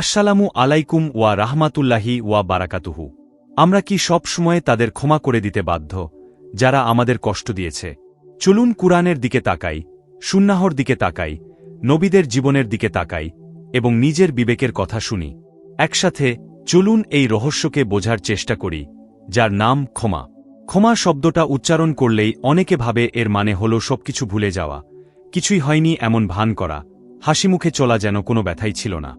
আসসালামু আলাইকুম ওয়া রাহমাতুল্লাহি ওয়া বারাকাতুহু। আমরা কি সব সময় তাদের ক্ষমা করে দিতে বাধ্য, যারা আমাদের কষ্ট দিয়েছে? চলুন কুরআনের দিকে তাকাই, সুন্নাহর দিকে তাকাই, নবীদের জীবনের দিকে তাকাই এবং নিজের বিবেকের কথা শুনি। একসাথে চলুন এই রহস্যকে বোঝার চেষ্টা করি, যার নাম ক্ষমা। ক্ষমা শব্দটা উচ্চারণ করলেই অনেকে ভাবে এর মানে হল সবকিছু ভুলে যাওয়া। কিছুই হয়নি এমন ভান করা। হাসিমুখে চলা যেন কোনো ব্যথাই ছিল না।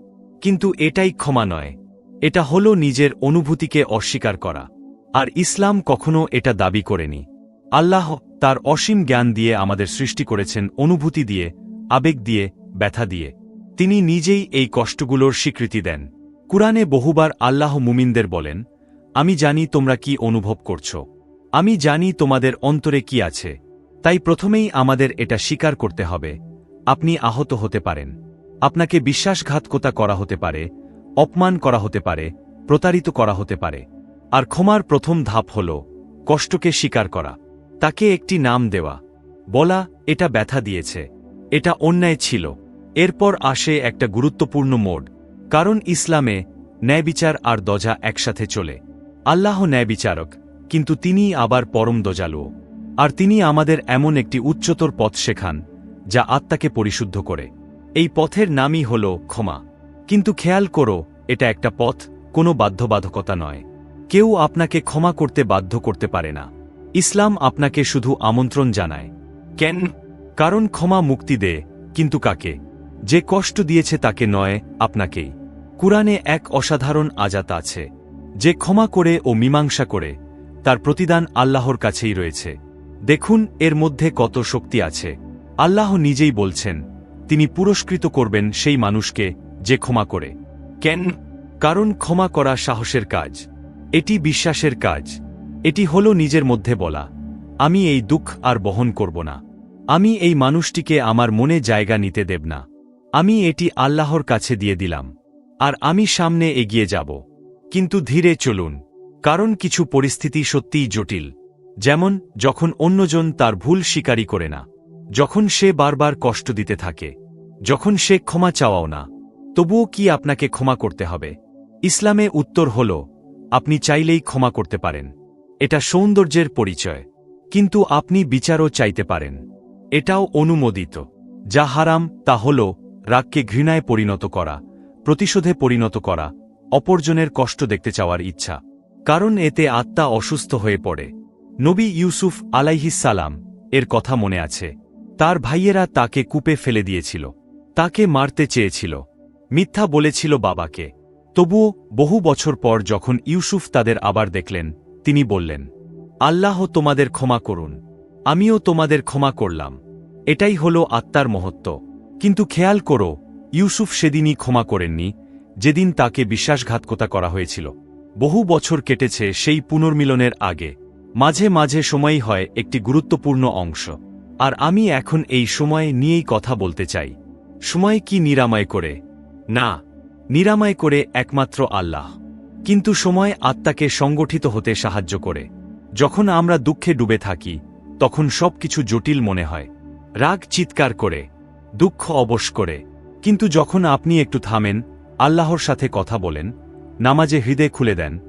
কিন্তু এটাই ক্ষমা নয়। এটা হল নিজের অনুভূতিকে অস্বীকার করা। আর ইসলাম কখনো এটা দাবি করেনি। আল্লাহ তার অসীম জ্ঞান দিয়ে আমাদের সৃষ্টি করেছেন অনুভূতি দিয়ে, আবেগ দিয়ে, ব্যথা দিয়ে। তিনি নিজেই এই কষ্টগুলোর স্বীকৃতি দেন। কুরআনে বহুবার আল্লাহ মুমিনদের বলেন, আমি জানি তোমরা কি অনুভব করছ। আমি জানি তোমাদের অন্তরে কি আছে। তাই প্রথমেই আমাদের এটা স্বীকার করতে হবে। আপনি আহত হতে পারেন। আপনাকে বিশ্বাসঘাতকতা করা হতে পারে, অপমান করা হতে পারে, প্রতারিত করা হতে পারে। আর ক্ষমার প্রথম ধাপ হল কষ্টকে স্বীকার করা। তাকে একটি নাম দেওয়া। বলা, এটা ব্যথা দিয়েছে। এটা অন্যায় ছিল। এরপর আসে একটা গুরুত্বপূর্ণ মোড়। কারণ ইসলামে ন্যায়বিচার আর দজা একসাথে চলে। আল্লাহ ন্যায়বিচারক, কিন্তু তিনিই আবার পরম দজালুও আর তিনি আমাদের এমন একটি উচ্চতর পথ শেখান, যা আত্মাকে পরিশুদ্ধ করে। এই পথের নামই হল ক্ষমা। কিন্তু খেয়াল করো, এটা একটা পথ, কোনো বাধ্যবাধকতা নয়। কেউ আপনাকে ক্ষমা করতে বাধ্য করতে পারে না। ইসলাম আপনাকে শুধু আমন্ত্রণ জানায়। কেন? কারণ ক্ষমা মুক্তি দেয়, কিন্তু কাকে? যে কষ্ট দিয়েছে তাকে নয়, আপনাকেই। কুরআনে এক অসাধারণ আজাত আছে। যে ক্ষমা করে ও মীমাংসা করে, তার প্রতিদান আল্লাহর কাছেই রয়েছে। দেখুন, এর মধ্যে কত শক্তি আছে। আল্লাহ নিজেই বলছেন তিনি পুরস্কৃত করবেন সেই মানুষকে যে ক্ষমা করে। কেন? কারণ ক্ষমা করা সাহসের কাজ। এটি বিশ্বাসের কাজ। এটি হল নিজের মধ্যে বলা। আমি এই দুঃখ আর বহন করব না। আমি এই মানুষটিকে আমার মনে জায়গা নিতে দেব না। আমি এটি আল্লাহর কাছে দিয়ে দিলাম। আর আমি সামনে এগিয়ে যাব। কিন্তু ধীরে চলুন। কারণ কিছু পরিস্থিতি সত্যিই জটিল। যেমন, যখন অন্যজন তার ভুল স্বীকারই করে না। যখন সে বারবার কষ্ট দিতে থাকে। যখন সে ক্ষমা চাওয়াও না, তবুও কি আপনাকে ক্ষমা করতে হবে? ইসলামে উত্তর হল, আপনি চাইলেই ক্ষমা করতে পারেন। এটা সৌন্দর্যের পরিচয়, কিন্তু আপনি বিচারও চাইতে পারেন। এটাও অনুমোদিত, যা হারাম, তা হল, রাগকে ঘৃণায় পরিণত করা, প্রতিশোধে পরিণত করা, অপরজনের কষ্ট দেখতে চাওয়ার ইচ্ছা। কারণ এতে আত্মা অসুস্থ হয়ে পড়ে। নবী ইউসুফ আলাইহিসালাম এর কথা মনে আছে। তার ভাইয়েরা তাকে কূপে ফেলে দিয়েছিল। তাকে মারতে চেয়েছিল। মিথ্যা বলেছিল বাবাকে। তবুও বহু বছর পর যখন ইউসুফ তাদের আবার দেখলেন, তিনি বললেন, আল্লাহ তোমাদের ক্ষমা করুন। আমিও তোমাদের ক্ষমা করলাম। এটাই হল আত্মার মহত্ব। কিন্তু খেয়াল করো, ইউসুফ সেদিনই ক্ষমা করেননি, যেদিন তাকে বিশ্বাসঘাতকতা করা হয়েছিল। বহু বছর কেটেছে সেই পুনর্মিলনের আগে। মাঝে মাঝে সময়ই হয় একটি গুরুত্বপূর্ণ অংশ। আর আমি এখন এই সময় নিয়েই কথা বলতে চাই। সময় কি নিরাময় করে? না, নিরাময় করে একমাত্র আল্লাহ। কিন্তু সময় আত্মাকে সংগঠিত হতে সাহায্য করে। যখন আমরা দুঃখে ডুবে থাকি, তখন সবকিছু জটিল মনে হয়। রাগ চিৎকার করে, দুঃখ অবশ করে। কিন্তু যখন আপনি একটু থামেন, আল্লাহর সাথে কথা বলেন, নামাজে হৃদয় খুলে দেন,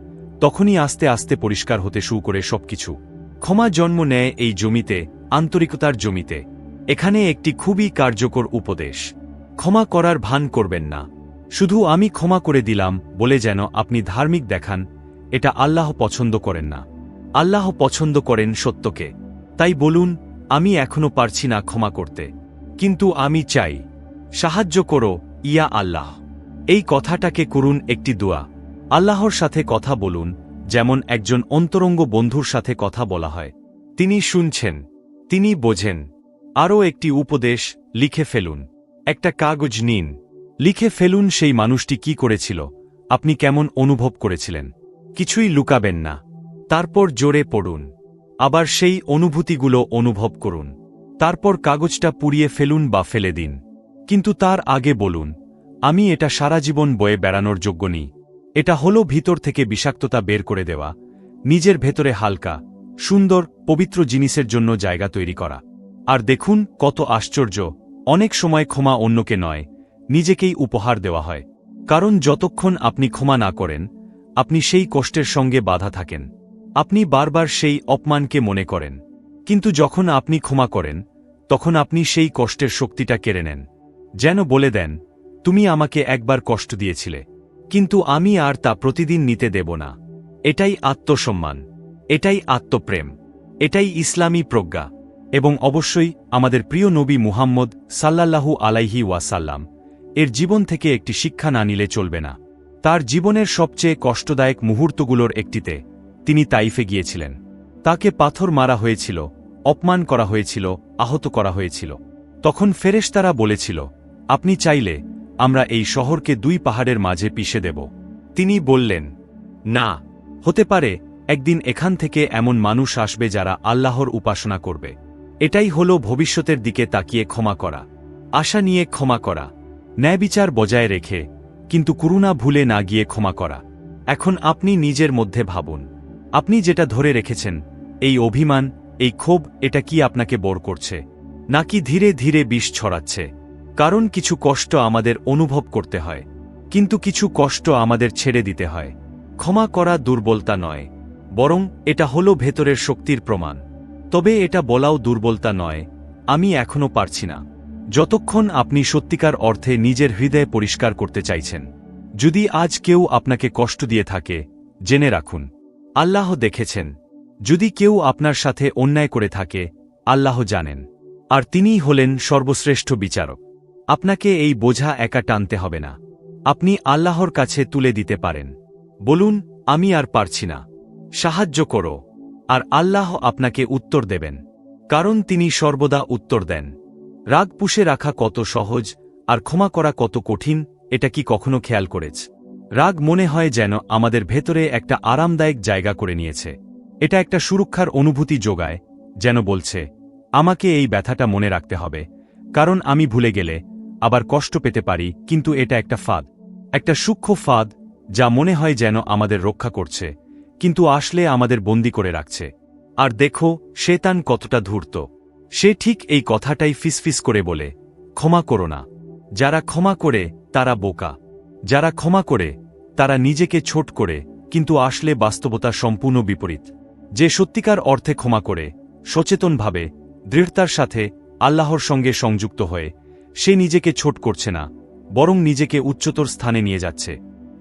তখনই আস্তে আস্তে পরিষ্কার হতে শুরু করে সবকিছু। ক্ষমা জন্ম নেয় এই জমিতে, আন্তরিকতার জমিতে। এখানে একটি খুবই কার্যকর উপদেশ। ক্ষমা করার ভান করবেন না। শুধু আমি ক্ষমা করে দিলাম বলে যেন আপনি ধার্মিক দেখান, এটা আল্লাহ পছন্দ করেন না। আল্লাহ পছন্দ করেন সত্যকে। তাই বলুন, আমি এখনও পারছি না ক্ষমা করতে। কিন্তু আমি চাই। সাহায্য করো, ইয়া আল্লাহ। এই কথাটাকে করুন একটি দোয়া। আল্লাহর সাথে কথা বলুন, যেমন একজন অন্তরঙ্গ বন্ধুর সাথে কথা বলা হয়। তিনি শুনছেন, তিনি বোঝেন। আরও একটি উপদেশ, লিখে ফেলুন। একটা কাগজ নিন। লিখে ফেলুন সেই মানুষটি কি করেছিল, আপনি কেমন অনুভব করেছিলেন। কিছুই লুকাবেন না। তারপর জোরে পড়ুন। আবার সেই অনুভূতিগুলো অনুভব করুন। তারপর কাগজটা পুড়িয়ে ফেলুন বা ফেলে দিন। কিন্তু তার আগে বলুন, আমি এটা সারা জীবন বয়ে বেড়ানোর যোগ্য নিই এটা হলো ভিতর থেকে বিষাক্ততা বের করে দেওয়া, নিজের ভেতরে হালকা, সুন্দর, পবিত্র জিনিসের জন্য জায়গা তৈরি করা। আর দেখুন, কত আশ্চর্য। অনেক সময় ক্ষমা অন্যকে নয়, নিজেকেই উপহার দেওয়া হয়। কারণ যতক্ষণ আপনি ক্ষমা না করেন, আপনি সেই কষ্টের সঙ্গে বাধা থাকেন। আপনি বারবার সেই অপমানকে মনে করেন। কিন্তু যখন আপনি ক্ষমা করেন, তখন আপনি সেই কষ্টের শক্তিটা কেড়ে নেন। যেন বলে দেন, তুমি আমাকে একবার কষ্ট দিয়েছিলে, কিন্তু আমি আর তা প্রতিদিন নিতে দেব না। এটাই আত্মসম্মান, এটাই আত্মপ্রেম, এটাই ইসলামী প্রজ্ঞা। এবং অবশ্যই আমাদের প্রিয় নবী মুহাম্মদ সাল্লাল্লাহু আলাইহি ওয়াসাল্লাম। এর জীবন থেকে একটি শিক্ষা না নিলে চলবে না। তার জীবনের সবচেয়ে কষ্টদায়ক মুহূর্তগুলোর একটিতে তিনি তাইফে গিয়েছিলেন। তাকে পাথর মারা হয়েছিল, অপমান করা হয়েছিল, আহত করা হয়েছিল। তখন ফেরেশতারা বলেছিল, আপনি চাইলে আমরা এই শহরকে দুই পাহাড়ের মাঝে পিষে দেব। তিনি বললেন, না, হতে পারে, একদিন এখান থেকে এমন মানুষ আসবে যারা আল্লাহর উপাসনা করবে। এটাই হল ভবিষ্যতের দিকে তাকিয়ে ক্ষমা করা। আশা নিয়ে ক্ষমা করা। ন্যায়বিচার বজায় রেখে, কিন্তু করুণা ভুলে না গিয়ে ক্ষমা করা। এখন আপনি নিজের মধ্যে ভাবুন। আপনি যেটা ধরে রেখেছেন, এই অভিমান, এই ক্ষোভ, এটা কি আপনাকে বোর করছে? নাকি ধীরে ধীরে বিষ ছড়াচ্ছে? কারণ কিছু কষ্ট আমাদের অনুভব করতে হয়। কিন্তু কিছু কষ্ট আমাদের ছেড়ে দিতে হয়। ক্ষমা করা দুর্বলতা নয়। বরং এটা হল ভেতরের শক্তির প্রমাণ। তবে এটা বলাও দুর্বলতা নয়, আমি এখনও পারছি না। যতক্ষণ আপনি সত্যিকার অর্থে নিজের হৃদয় পরিষ্কার করতে চাইছেন, যদি আজ কেউ আপনাকে কষ্ট দিয়ে থাকে, জেনে রাখুন। আল্লাহ দেখেছেন। যদি কেউ আপনার সাথে অন্যায় করে থাকে, আল্লাহ জানেন। আর তিনিই হলেন সর্বশ্রেষ্ঠ বিচারক। আপনাকে এই বোঝা একা টানতে হবে না। আপনি আল্লাহর কাছে তুলে দিতে পারেন। বলুন, আমি আর পারছি না। সাহায্য করো। আর আল্লাহ আপনাকে উত্তর দেবেন, কারণ তিনি সর্বদা উত্তর দেন। রাগ পুষে রাখা কত সহজ আর ক্ষমা করা কত কঠিন, এটা কি কখনো খেয়াল করেছ? রাগ মনে হয় যেন আমাদের ভেতরে একটা আরামদায়ক জায়গা করে নিয়েছে। এটা একটা সুরক্ষার অনুভূতি যোগায়, যেন বলছে, আমাকে এই ব্যথাটা মনে রাখতে হবে, কারণ আমি ভুলে গেলে আবার কষ্ট পেতে পারি, কিন্তু এটা একটা ফাঁদ, একটা সূক্ষ্ম ফাঁদ যা মনে হয় যেন আমাদের রক্ষা করছে। কিন্তু আসলে আমাদের বন্দি করে রাখছে। আর দেখো সে তান কতটা ধূর্ত। সে ঠিক এই কথাটাই ফিসফিস করে বলে, ক্ষমা করো না। যারা ক্ষমা করে, তারা বোকা। যারা ক্ষমা করে, তারা নিজেকে ছোট করে, কিন্তু আসলে বাস্তবতা সম্পূর্ণ বিপরীত। যে সত্যিকার অর্থে ক্ষমা করে, সচেতনভাবে, দৃঢ়তার সাথে, আল্লাহর সঙ্গে সংযুক্ত হয়ে, সে নিজেকে ছোট করছে না, বরং নিজেকে উচ্চতর স্থানে নিয়ে যাচ্ছে।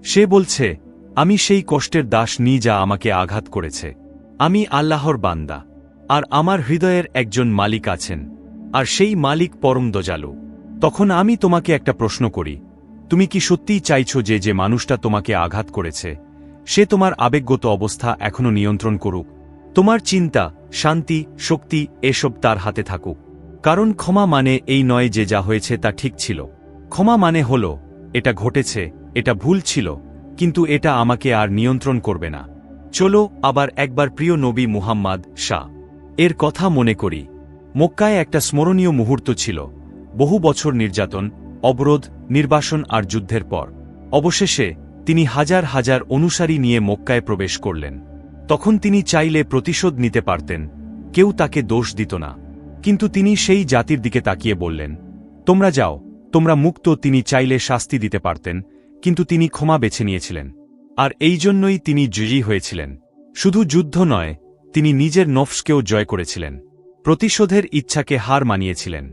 সে বলছে আমি সেই কষ্টের দাস নি যা আমাকে আঘাত করেছে। আমি আল্লাহর বান্দা, আর আমার হৃদয়ের একজন মালিক আছেন, আর সেই মালিক পরম দজালু তখন আমি তোমাকে একটা প্রশ্ন করি, তুমি কি সত্যিই চাইছো যে যে মানুষটা তোমাকে আঘাত করেছে, সে তোমার আবেগগত অবস্থা এখনও নিয়ন্ত্রণ করুক? তোমার চিন্তা, শান্তি, শক্তি এসব তার হাতে থাকুক। কারণ ক্ষমা মানে এই নয় যে যা হয়েছে তা ঠিক ছিল। ক্ষমা মানে হল, এটা ঘটেছে, এটা ভুল ছিল কিন্তু এটা আমাকে আর নিয়ন্ত্রণ করবে না। চলো, আবার একবার প্রিয় নবী মুহাম্মদ শাহ। এর কথা মনে করি। মক্কায় একটা স্মরণীয় মুহূর্ত ছিল। বহু বছর নির্যাতন, অবরোধ, নির্বাসন আর যুদ্ধের পর। অবশেষে, তিনি হাজার হাজার অনুসারী নিয়ে মক্কায় প্রবেশ করলেন। তখন তিনি চাইলে প্রতিশোধ নিতে পারতেন। কেউ তাকে দোষ দিত না। কিন্তু তিনি সেই জাতির দিকে তাকিয়ে বললেন, তোমরা যাও, তোমরা মুক্ত, তিনি চাইলে শাস্তি দিতে পারতেন। কিন্তু তিনি ক্ষমা বেছে নিয়েছিলেন। আর এই জন্যই তিনি জয়ী হয়েছিলেন। শুধু যুদ্ধ নয়, তিনি নিজের নফসকেও জয় করেছিলেন। প্রতিশোধের ইচ্ছাকে হার মানিয়েছিলেন।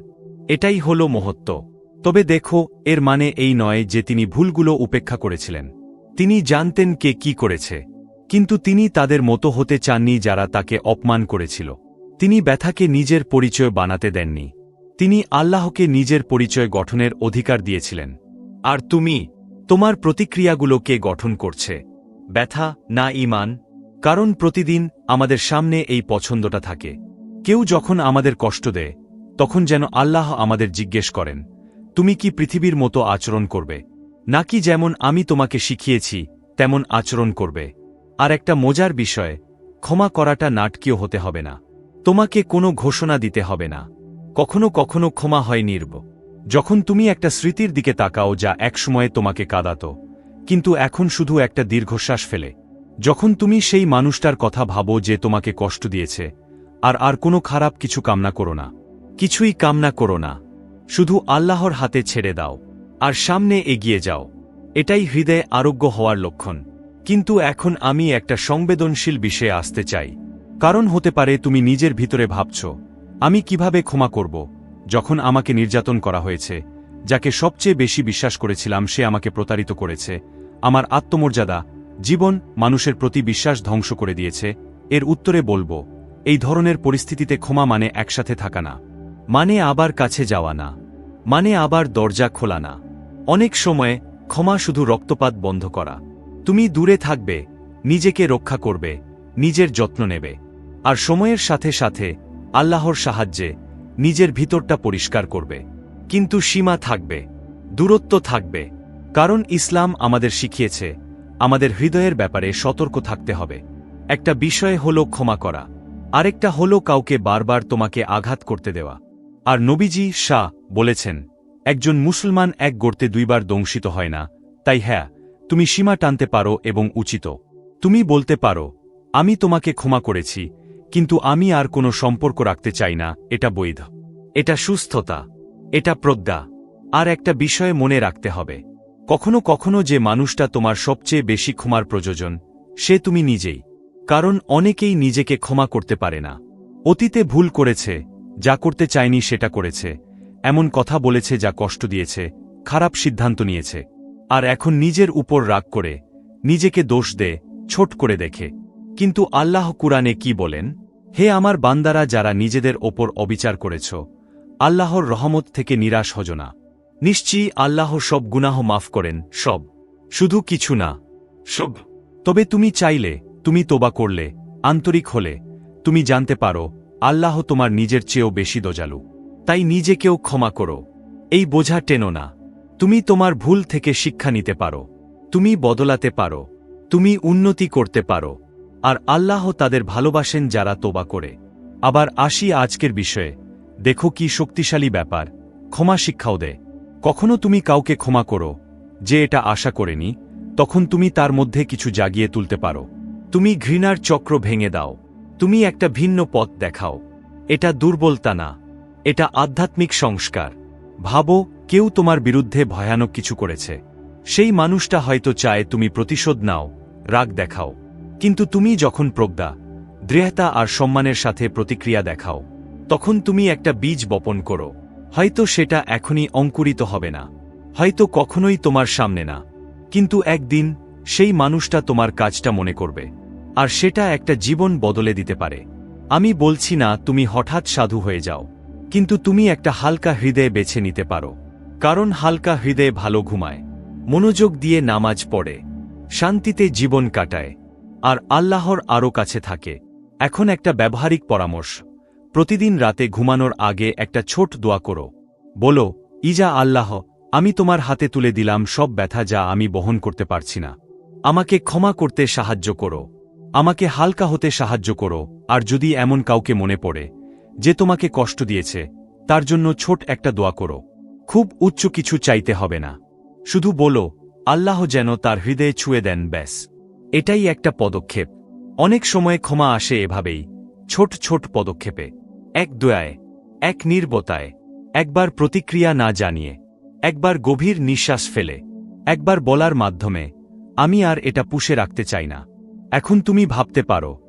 এটাই হল মহত্ব। তবে দেখো, এর মানে এই নয় যে তিনি ভুলগুলো উপেক্ষা করেছিলেন। তিনি জানতেন কে কি করেছে। কিন্তু তিনি তাদের মতো হতে চাননি যারা তাকে অপমান করেছিল। তিনি ব্যথাকে নিজের পরিচয় বানাতে দেননি। তিনি আল্লাহকে নিজের পরিচয় গঠনের অধিকার দিয়েছিলেন। আর তুমি? তোমার প্রতিক্রিয়াগুলো কে গঠন করছে? ব্যথা, না ইমান কারণ প্রতিদিন আমাদের সামনে এই পছন্দটা থাকে। কেউ যখন আমাদের কষ্ট দেয়, তখন যেন আল্লাহ আমাদের জিজ্ঞেস করেন, তুমি কি পৃথিবীর মতো আচরণ করবে? নাকি যেমন আমি তোমাকে শিখিয়েছি, তেমন আচরণ করবে? আর একটা মজার বিষয়, ক্ষমা করাটা নাটকীয় হতে হবে না। তোমাকে কোনো ঘোষণা দিতে হবে না। কখনো কখনো ক্ষমা হয় নির্ব যখন তুমি একটা স্মৃতির দিকে তাকাও যা একসময়ে তোমাকে কাঁদাত, কিন্তু এখন শুধু একটা দীর্ঘশ্বাস ফেলে। যখন তুমি সেই মানুষটার কথা ভাবো যে তোমাকে কষ্ট দিয়েছে, আর আর কোনো খারাপ কিছু কামনা করো না। কিছুই কামনা করো না। শুধু আল্লাহর হাতে ছেড়ে দাও, আর সামনে এগিয়ে যাও। এটাই হৃদয়ে আরোগ্য হওয়ার লক্ষণ। কিন্তু এখন আমি একটা সংবেদনশীল বিষয়ে আসতে চাই। কারণ হতে পারে তুমি নিজের ভিতরে ভাবছ, আমি কীভাবে ক্ষমা করব? যখন আমাকে নির্যাতন করা হয়েছে, যাকে সবচেয়ে বেশি বিশ্বাস করেছিলাম সে আমাকে প্রতারিত করেছে। আমার আত্মমর্যাদা, জীবন মানুষের প্রতি বিশ্বাস ধ্বংস করে দিয়েছে। এর উত্তরে বলব, এই ধরনের পরিস্থিতিতে ক্ষমা মানে একসাথে থাকা না। মানে আবার কাছে যাওয়া না। মানে আবার দরজা খোলা না। অনেক সময়ে ক্ষমা শুধু রক্তপাত বন্ধ করা। তুমি দূরে থাকবে, নিজেকে রক্ষা করবে, নিজের যত্ন নেবে। আর সময়ের সাথে সাথে আল্লাহর সাহায্যে নিজের ভিতরটা পরিষ্কার করবে। কিন্তু সীমা থাকবে, দূরত্ব থাকবে, কারণ ইসলাম আমাদের শিখিয়েছে, আমাদের হৃদয়ের ব্যাপারে সতর্ক থাকতে হবে। একটা বিষয় হল ক্ষমা করা, আরেকটা হল কাউকে বারবার তোমাকে আঘাত করতে দেওয়া। আর নবীজি শাহ বলেছেন, একজন মুসলমান এক গড়তে দুইবার দংশিত হয় না। তাই হ্যাঁ তুমি সীমা টানতে পারো এবং উচিত। তুমি বলতে পারো, আমি তোমাকে ক্ষমা করেছি কিন্তু আমি আর কোনো সম্পর্ক রাখতে চাই না, এটা বৈধ। এটা সুস্থতা। এটা প্রজ্ঞা। আর একটা বিষয়ে মনে রাখতে হবে। কখনো কখনো যে মানুষটা তোমার সবচেয়ে বেশি ক্ষমার প্রয়োজন, সে তুমি নিজেই। কারণ অনেকেই নিজেকে ক্ষমা করতে পারে না। অতীতে ভুল করেছে, যা করতে চায়নি সেটা করেছে। এমন কথা বলেছে যা কষ্ট দিয়েছে, খারাপ সিদ্ধান্ত নিয়েছে। আর এখন নিজের উপর রাগ করে, নিজেকে দোষ দে, ছোট করে দেখে। কিন্তু আল্লাহ কুরআনে কি বলেন? হে আমার বান্দারা যারা নিজেদের ওপর অবিচার করেছ আল্লাহর রহমত থেকে নিরাশ হজ না। নিশ্চয়ই আল্লাহ সব গুনাহ মাফ করেন সব। শুধু কিছু না। সব। তবে তুমি চাইলে তুমি তোবা করলে আন্তরিক হলে তুমি জানতে পারো আল্লাহ তোমার নিজের চেয়েও বেশি দোজালু তাই নিজেকেও ক্ষমা করো। এই বোঝা টেনো না। তুমি তোমার ভুল থেকে শিক্ষা নিতে পারো। তুমি বদলাতে পারো। তুমি উন্নতি করতে পারো। আর আল্লাহ তাদের ভালোবাসেন যারা তোবা করে। আবার আসি আজকের বিষয়ে। দেখো কি শক্তিশালী ব্যাপার। ক্ষমা শিক্ষাও দেয় কখনো তুমি কাউকে ক্ষমা করো, যে এটা আশা করেনি, তখন তুমি তার মধ্যে কিছু জাগিয়ে তুলতে পারো। তুমি ঘৃণার চক্র ভেঙে দাও। তুমি একটা ভিন্ন পথ দেখাও। এটা দুর্বলতা না। এটা আধ্যাত্মিক সংস্কার। ভাবো, কেউ তোমার বিরুদ্ধে ভয়ানক কিছু করেছে। সেই মানুষটা হয়তো চায় তুমি প্রতিশোধ নাও, রাগ দেখাও। কিন্তু তুমি যখন প্রজ্ঞা, দৃঢ়তা আর সম্মানের সাথে প্রতিক্রিয়া দেখাও, তখন তুমি একটা বীজ বপন করো। হয়তো সেটা এখনই অঙ্কুরিত হবে না। হয়তো কখনোই তোমার সামনে না। কিন্তু একদিন সেই মানুষটা তোমার কাজটা মনে করবে। আর সেটা একটা জীবন বদলে দিতে পারে। আমি বলছি না, তুমি হঠাৎ সাধু হয়ে যাও। কিন্তু তুমি একটা হালকা হৃদয়ে বেছে নিতে পারো। কারণ হালকা হৃদয়ে ভালো ঘুমায়। মনোযোগ দিয়ে নামাজ পড়ে। শান্তিতে জীবন কাটায়। আর আল্লাহর আরও কাছে থাকে। এখন একটা ব্যবহারিক পরামর্শ। প্রতিদিন রাতে ঘুমানোর আগে একটা ছোট দোয়া করো। বলো ইজা আল্লাহ, আমি তোমার হাতে তুলে দিলাম সব ব্যথা যা আমি বহন করতে পারছি না। আমাকে ক্ষমা করতে সাহায্য করো। আমাকে হালকা হতে সাহায্য করো, আর যদি এমন কাউকে মনে পড়ে, যে তোমাকে কষ্ট দিয়েছে, তার জন্য ছোট একটা দোয়া করো। খুব উচ্চ কিছু চাইতে হবে না। শুধু বলো, আল্লাহ যেন তার হৃদয়ে ছুঁয়ে দেন, ব্যাস। এটাই একটা পদক্ষেপ। অনেক সময় ক্ষমা আসে এভাবেই। ছোট ছোট পদক্ষেপে। এক দয়ায়। এক নির্বতায়। একবার প্রতিক্রিয়া না জানিয়ে। একবার গভীর নিঃশ্বাস ফেলে। একবার বলার মাধ্যমে, আমি আর এটা পুষে রাখতে চাই না। এখন তুমি ভাবতে পারো।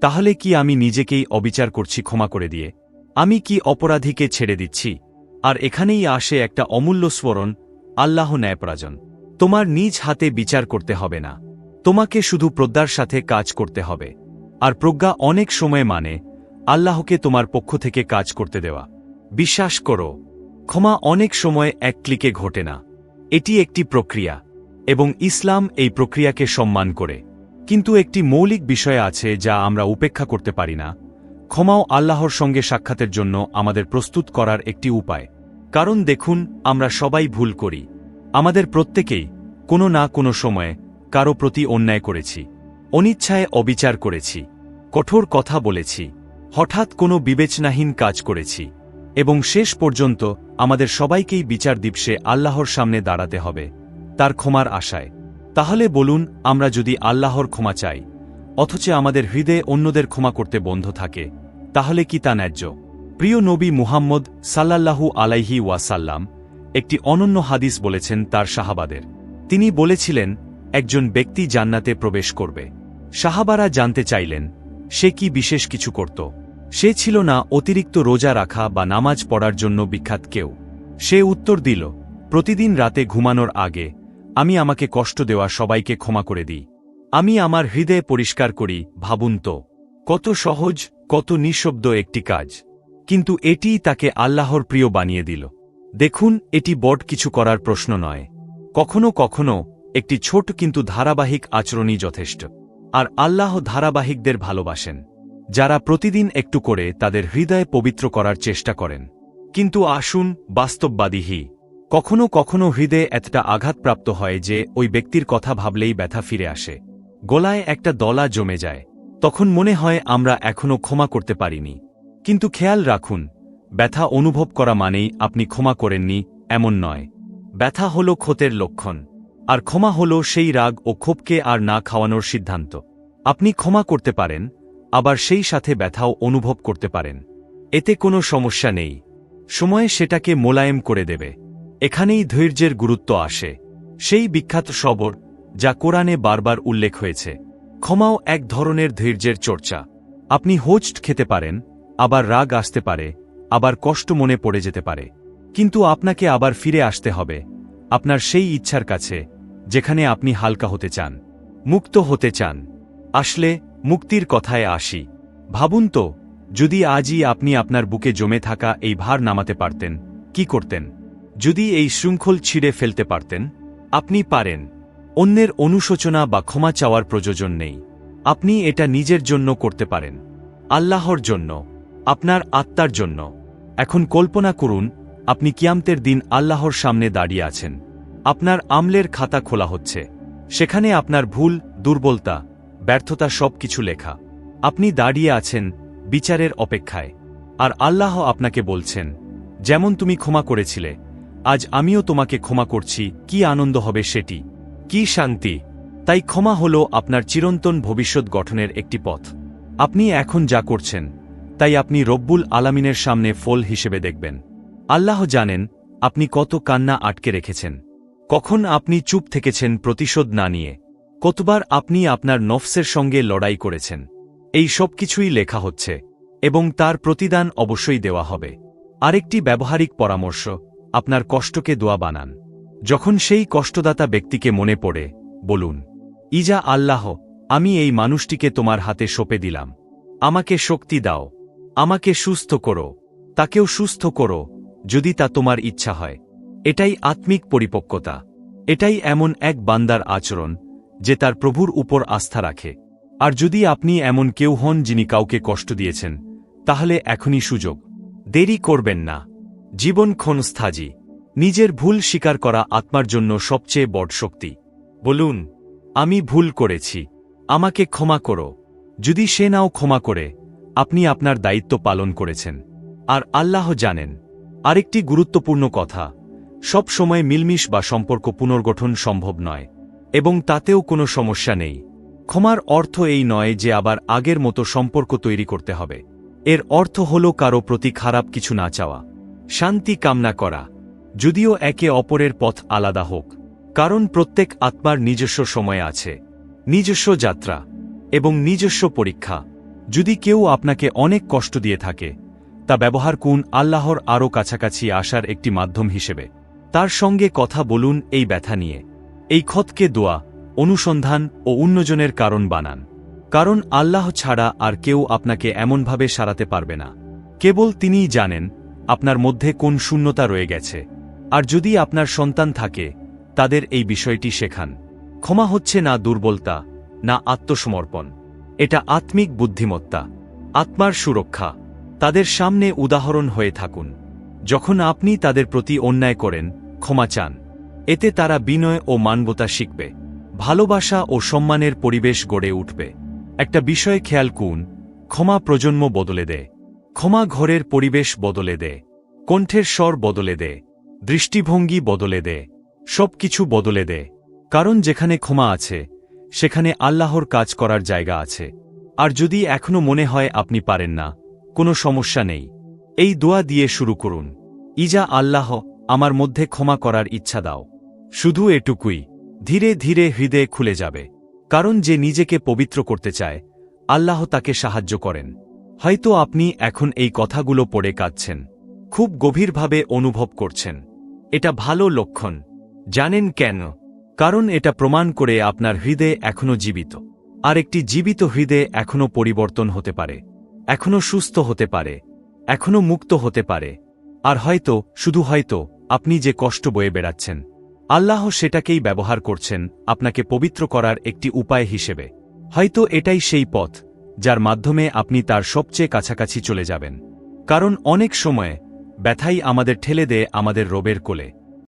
তাহলে কি আমি নিজেকেই অবিচার করছি ক্ষমা করে দিয়ে? আমি কি অপরাধীকে ছেড়ে দিচ্ছি? আর এখানেই আসে একটা অমূল্য স্মরণ, আল্লাহ ন্যায়পরাজন। তোমার নিজ হাতে বিচার করতে হবে না। তোমাকে শুধু প্রজ্ঞার সাথে কাজ করতে হবে। আর প্রজ্ঞা অনেক সময় মানে আল্লাহকে তোমার পক্ষ থেকে কাজ করতে দেওয়া। বিশ্বাস করো, ক্ষমা অনেক সময় এক ক্লিকে ঘটে না। এটি একটি প্রক্রিয়া, এবং ইসলাম এই প্রক্রিয়াকে সম্মান করে। কিন্তু একটি মৌলিক বিষয় আছে যা আমরা উপেক্ষা করতে পারি না। ক্ষমাও আল্লাহর সঙ্গে সাক্ষাতের জন্য আমাদের প্রস্তুত করার একটি উপায়। কারণ দেখুন, আমরা সবাই ভুল করি। আমাদের প্রত্যেকেই, কোনো না কোনো সময়ে কারও প্রতি অন্যায় করেছি। অনিচ্ছায় অবিচার করেছি। কঠোর কথা বলেছি। হঠাৎ কোনো বিবেচনাহীন কাজ করেছি। এবং শেষ পর্যন্ত আমাদের সবাইকেই বিচার দিবসে আল্লাহর সামনে দাঁড়াতে হবে। তার ক্ষমার আশায়। তাহলে বলুন, আমরা যদি আল্লাহর ক্ষমা চাই, অথচ আমাদের হৃদয়ে অন্যদের ক্ষমা করতে বন্ধ থাকে, তাহলে কি তা ন্যায্য? প্রিয় নবী মুহাম্মদ সাল্লাল্লাহু আলাইহি ওয়াসাল্লাম একটি অনন্য হাদিস বলেছেন তার সাহাবাদের তিনি বলেছিলেন একজন ব্যক্তি জান্নাতে প্রবেশ করবে। সাহাবারা জানতে চাইলেন, সে কি বিশেষ কিছু করত? সে ছিল না অতিরিক্ত রোজা রাখা বা নামাজ পড়ার জন্য বিখ্যাত কেউ। সে উত্তর দিল, প্রতিদিন রাতে ঘুমানোর আগে আমি আমাকে কষ্ট দেওয়া সবাইকে ক্ষমা করে দিই। আমি আমার হৃদয়ে পরিষ্কার করি, ভাবুন তো। কত সহজ, কত নিঃশব্দ একটি কাজ। কিন্তু এটিই তাকে আল্লাহর প্রিয় বানিয়ে দিল। দেখুন, এটি বড় কিছু করার প্রশ্ন নয়। কখনো কখনো একটি ছোট কিন্তু ধারাবাহিক আচরণই যথেষ্ট। আর আল্লাহ ধারাবাহিকদের ভালোবাসেন, যারা প্রতিদিন একটু করে তাদের হৃদয় পবিত্র করার চেষ্টা করেন। কিন্তু আসুন বাস্তববাদীহি কখনো কখনো হৃদয়ে এতটা আঘাতপ্রাপ্ত হয় যে ওই ব্যক্তির কথা ভাবলেই ব্যথা ফিরে আসে। গলায় একটা দলা জমে যায়। তখন মনে হয় আমরা এখনও ক্ষমা করতে পারিনি। কিন্তু খেয়াল রাখুন, ব্যথা অনুভব করা মানেই আপনি ক্ষমা করেননি, এমন নয়। ব্যথা হল ক্ষতের লক্ষণ। আর ক্ষমা হল সেই রাগ ও ক্ষোভকে আর না খাওয়ানোর সিদ্ধান্ত। আপনি ক্ষমা করতে পারেন, আবার সেই সাথে ব্যথাও অনুভব করতে পারেন। এতে কোনো সমস্যা নেই। সময়ে সেটাকে মোলায়েম করে দেবে। এখানেই ধৈর্যের গুরুত্ব আসে। সেই বিখ্যাত সবর যা কোরআনে বারবার উল্লেখ হয়েছে। ক্ষমাও এক ধরনের ধৈর্যের চর্চা। আপনি হোস্ট খেতে পারেন, আবার রাগ আসতে পারে, আবার কষ্ট মনে পড়ে যেতে পারে। কিন্তু আপনাকে আবার ফিরে আসতে হবে। আপনার সেই ইচ্ছার কাছে যেখানে আপনি হালকা হতে চান, মুক্ত হতে চান। আসলে, মুক্তির কথায় আসি। ভাবুন তো, যদি আজই আপনি আপনার বুকে জমে থাকা এই ভার নামাতে পারতেন, কি করতেন? যদি এই শৃঙ্খল ছিঁড়ে ফেলতে পারতেন, আপনি পারেন। অন্যের অনুশোচনা বা ক্ষমা চাওয়ার প্রয়োজন নেই। আপনি এটা নিজের জন্য করতে পারেন। আল্লাহর জন্য, আপনার আত্মার জন্য। এখন কল্পনা করুন, আপনি কিয়ামতের দিন আল্লাহর সামনে দাঁড়িয়ে আছেন। আপনার আমলের খাতা খোলা হচ্ছে। সেখানে আপনার ভুল, দুর্বলতা, ব্যর্থতা সব কিছু লেখা। আপনি দাঁড়িয়ে আছেন বিচারের অপেক্ষায়। আর আল্লাহ আপনাকে বলছেন, যেমন তুমি ক্ষমা করেছিলে, আজ আমিও তোমাকে ক্ষমা করছি, কি আনন্দ হবে সেটি। কি শান্তি। তাই ক্ষমা হল আপনার চিরন্তন ভবিষ্যৎ গঠনের একটি পথ। আপনি এখন যা করছেন, তাই আপনি রব্বুল আলামিনের সামনে ফল হিসেবে দেখবেন। আল্লাহ জানেন, আপনি কত কান্না আটকে রেখেছেন। কখন আপনি চুপ থেকেছেন প্রতিশোধ না নিয়ে? কতবার আপনি আপনার নফসের সঙ্গে লড়াই করেছেন? এই সব কিছুই লেখা হচ্ছে, এবং তার প্রতিদান অবশ্যই দেওয়া হবে। আরেকটি ব্যবহারিক পরামর্শ, আপনার কষ্টকে দোয়া বানান। যখন সেই কষ্টদাতা ব্যক্তিকে মনে পড়ে, বলুন, ইজা আল্লাহ, আমি এই মানুষটিকে তোমার হাতে সঁপে দিলাম। আমাকে শক্তি দাও। আমাকে সুস্থ করো। তাকেও সুস্থ করো, যদি তা তোমার ইচ্ছা হয়। এটাই আত্মিক পরিপক্কতা। এটাই এমন এক বান্দার আচরণ, যে তার প্রভুর উপর আস্থা রাখে। আর যদি আপনি এমন কেউ হন যিনি কাউকে কষ্ট দিয়েছেন, তাহলে এখনই সুযোগ। দেরি করবেন না। জীবন ক্ষণস্থাজি নিজের ভুল স্বীকার করা আত্মার জন্য সবচেয়ে বড় শক্তি। বলুন, আমি ভুল করেছি। আমাকে ক্ষমা করো। যদি সে নাও ক্ষমা করে, আপনি আপনার দায়িত্ব পালন করেছেন। আর আল্লাহ জানেন। আরেকটি গুরুত্বপূর্ণ কথা। সব সময় মিলমিশ বা সম্পর্ক পুনর্গঠন সম্ভব নয়, এবং তাতেও কোনো সমস্যা নেই। ক্ষমার অর্থ এই নয় যে আবার আগের মতো সম্পর্ক তৈরি করতে হবে। এর অর্থ হল কারও প্রতি খারাপ কিছু না চাওয়া, শান্তি কামনা করা, যদিও একে অপরের পথ আলাদা হোক, কারণ প্রত্যেক আত্মার নিজস্ব সময় আছে, নিজস্ব যাত্রা, এবং নিজস্ব পরীক্ষা। যদি কেউ আপনাকে অনেক কষ্ট দিয়ে থাকে, তা ব্যবহার কুন আল্লাহর আরও কাছাকাছি আসার একটি মাধ্যম হিসেবে। তার সঙ্গে কথা বলুন এই ব্যথা নিয়ে। এই ক্ষতকে দোয়া, অনুসন্ধান ও উন্নজনের কারণ বানান। কারণ আল্লাহ ছাড়া আর কেউ আপনাকে এমনভাবে সারাতে পারবে না। কেবল তিনিই জানেন, আপনার মধ্যে কোন শূন্যতা রয়ে গেছে। আর যদি আপনার সন্তান থাকে, তাদের এই বিষয়টি শেখান। ক্ষমা হচ্ছে না দুর্বলতা, না আত্মসমর্পণ। এটা আত্মিক বুদ্ধিমত্তা, আত্মার সুরক্ষা। তাদের সামনে উদাহরণ হয়ে থাকুন। যখন আপনি তাদের প্রতি অন্যায় করেন, ক্ষমা চান। এতে তারা বিনয় ও মানবতা শিখবে, ভালোবাসা ও সম্মানের পরিবেশ গড়ে উঠবে। একটা বিষয় খেয়াল কুন ক্ষমা প্রজন্ম বদলে দেয়। ক্ষমা ঘরের পরিবেশ বদলে দেয়। কণ্ঠের স্বর বদলে দেয়। দৃষ্টিভঙ্গি বদলে দেয়। সব কিছু বদলে দেয়। কারণ যেখানে ক্ষমা আছে, সেখানে আল্লাহর কাজ করার জায়গা আছে। আর যদি এখনও মনে হয় আপনি পারেন না, কোনো সমস্যা নেই। এই দোয়া দিয়ে শুরু করুন। ইজা আল্লাহ, আমার মধ্যে ক্ষমা করার ইচ্ছা দাও। শুধু এটুকুই, ধীরে ধীরে হৃদয়ে খুলে যাবে। কারণ যে নিজেকে পবিত্র করতে চায়, আল্লাহ তাকে সাহায্য করেন। হয়তো আপনি এখন এই কথাগুলো পড়ে কাঁদছেন, খুব গভীরভাবে অনুভব করছেন। এটা ভালো লক্ষণ। জানেন কেন? কারণ এটা প্রমাণ করে আপনার হৃদয় এখনও জীবিত। আর একটি জীবিত হৃদয়ে এখনও পরিবর্তন হতে পারে এখনও সুস্থ হতে পারে। এখনও মুক্ত হতে পারে। আর হয়তো, শুধু হয়তো, আপনি যে কষ্ট বয়ে বেড়াচ্ছেন। আল্লাহ সেটাকেই ব্যবহার করছেন আপনাকে পবিত্র করার একটি উপায় হিসেবে। হয়তো এটাই সেই পথ, যার মাধ্যমে আপনি তার সবচেয়ে কাছাকাছি চলে যাবেন। কারণ অনেক সময়, ব্যথাই আমাদের ঠেলে দেয় আমাদের রোবের কোলে।